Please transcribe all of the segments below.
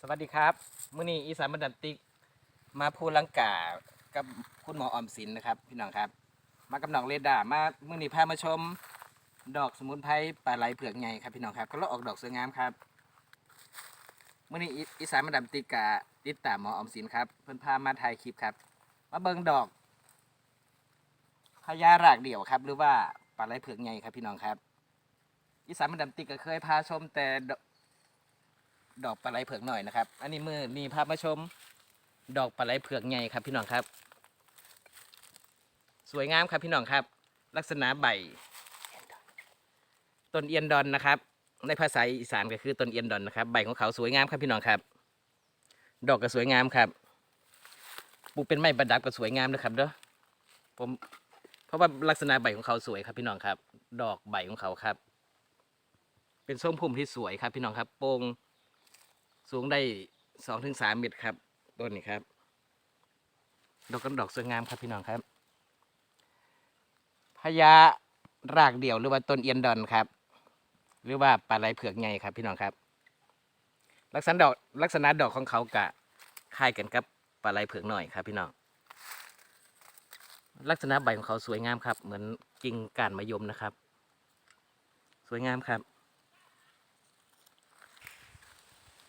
สวัสดีครับมื้อนี้อีสานบันดันติกมาพูลังกากับคุณหมออมสินนะครับ พี่น้องครับ มากับน้องเลดามามื้อนี้พามาชม ดอกสมุนไพรปลาไหลเผือกใหญ่ครับพี่น้องครับก็เลาออกดอกสวยงามครับมื้อนี้อีสานบันดันติกกะติดตามหมออมสินครับ เพิ่นพามาถ่ายคลิปครับ มาเบิ่งดอกพญารากเดี่ยวครับ หรือว่าปลาไหลเผือกใหญ่ครับพี่น้องครับอีสานบันดันติกก็เคยพาชมแต่ ดอกปลาไหลเผือกหน่อยนะครับ อันนี้มือนี่พามาชม ดอกปลาไหลเผือกใหญ่ครับ พี่น้องครับ สวยงามครับพี่น้องครับ ลักษณะใบต้นเอียนดอนนะครับ ในภาษาอีสานก็คือต้นเอียนดอนนะครับ ใบของเขาสวยงามครับพี่น้องครับ ดอกก็สวยงามครับปลูกเป็นไม้ประดับก็สวยงามนะครับเด้อผมเพราะว่าลักษณะใบของเขาสวยครับพี่น้องครับ ดอกใบของเขาครับ เป็นส้มพุ่มที่สวยครับพี่น้องครับโป่ง สูงได้สองถึงสามเมตรครับ ต้นนี้ครับ ดอกกันดอกสวยงามครับพี่น้องครับพญารากเดี่ยวหรือว่าต้นเอียนดอนครับ หรือว่าปลาไหลเผือกใหญ่ครับ พี่น้องครับ ลักษณะดอกลักษณะดอกของเขากะคล้ายกันกับปลาไหลเผือกหน่อยครับ พี่น้องลักษณะใบของเขาสวยงามครับ เหมือนกิ่งก้านมะยมนะครับ สวยงามครับ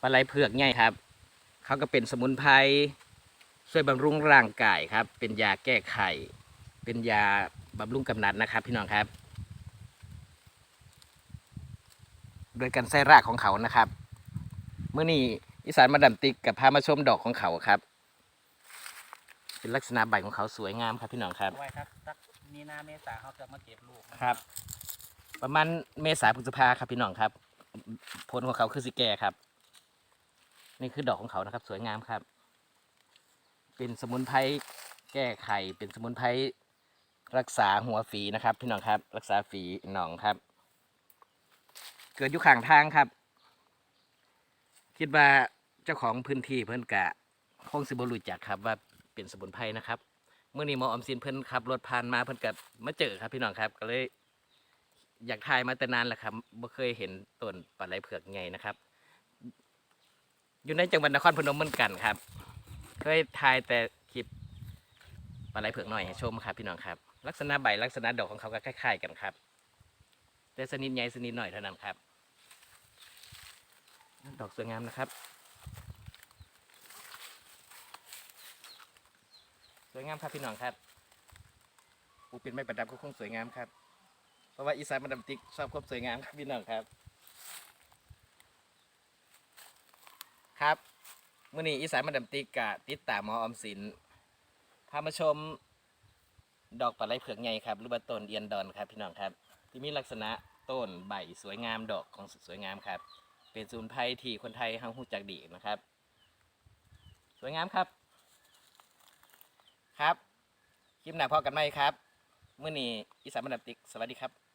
ปลาไหลเผือกใหญ่ครับ เขาก็เป็นสมุนไพรช่วยบำรุงร่างกายครับ เป็นยาแก้ไข เป็นยาบำรุงกำนัดนะครับ พี่น้องครับ โดยการใส่รากของเขานะครับ เมื่อนี้อีสานมาดามติกกับพามาชมดอกของเขาครับ เป็นลักษณะใบของเขาสวยงามครับพี่น้องครับไว้ครับสักมีนาเมษาเขาจะมาเก็บลูกนะครับ ประมาณเมษาพฤษภาครับพี่น้องครับ ผลของเขาคือสิแก่ครับ นี่คือดอกของเขานะครับ สวยงามครับ เป็นสมุนไพรแก้ไขเป็นสมุนไพรรักษาหัวฝีนะครับ พี่น้องครับ รักษาฝีหนองครับ เกิดอยู่ข้างทางครับ คิดว่าเจ้าของพื้นที่เพิ่อนกะคงสิบรู้จักครับว่าเป็นสมุนไพรนะครับเมื่อนี้หมออมสินเพิ่นขับรถผ่านมาเพิ่อนกะมาเจอครับ พี่น้องครับก็เลยอยากถ่ายมาแต่นานแล้วครับบ่เคยเห็นต้นปลาไหลเผือกไงนะครับ อยู่ในจังหวัดนครพนมเหมือนกันครับ เคยถ่ายแต่คลิปปลาไหลเผือกหน่อยให้ชมครับพี่น้องครับ ลักษณะใบลักษณะดอกของเขาก็คล้ายๆกันครับ แต่สนิทใหญ่สนิทหน่อยเท่านั้นครับ ดอกสวยงามนะครับสวยงามครับพี่น้องครับปลูกเป็นไม้ประดับก็คงสวยงามครับ เพราะว่าอีสานมาดามติ๊กชอบความสวยงามครับพี่น้องครับ ครับมื่อนี้อีสานมาดามติกะติดตามหมออมสินพามาชม ดอกปลาไหลเผือกใหญ่ครับหรือว่าต้นเอียนดอนครับ พี่น้องครับ ที่มีลักษณะต้นใบสวยงามดอกของสวยงามครับ เป็นสมุนไพรที่คนไทยห้างหูจักดีนะครับ สวยงามครับครับคลิปหน้าพอกันไหมครับมื่อนี้อีสานมาดามติกสวัสดีครับ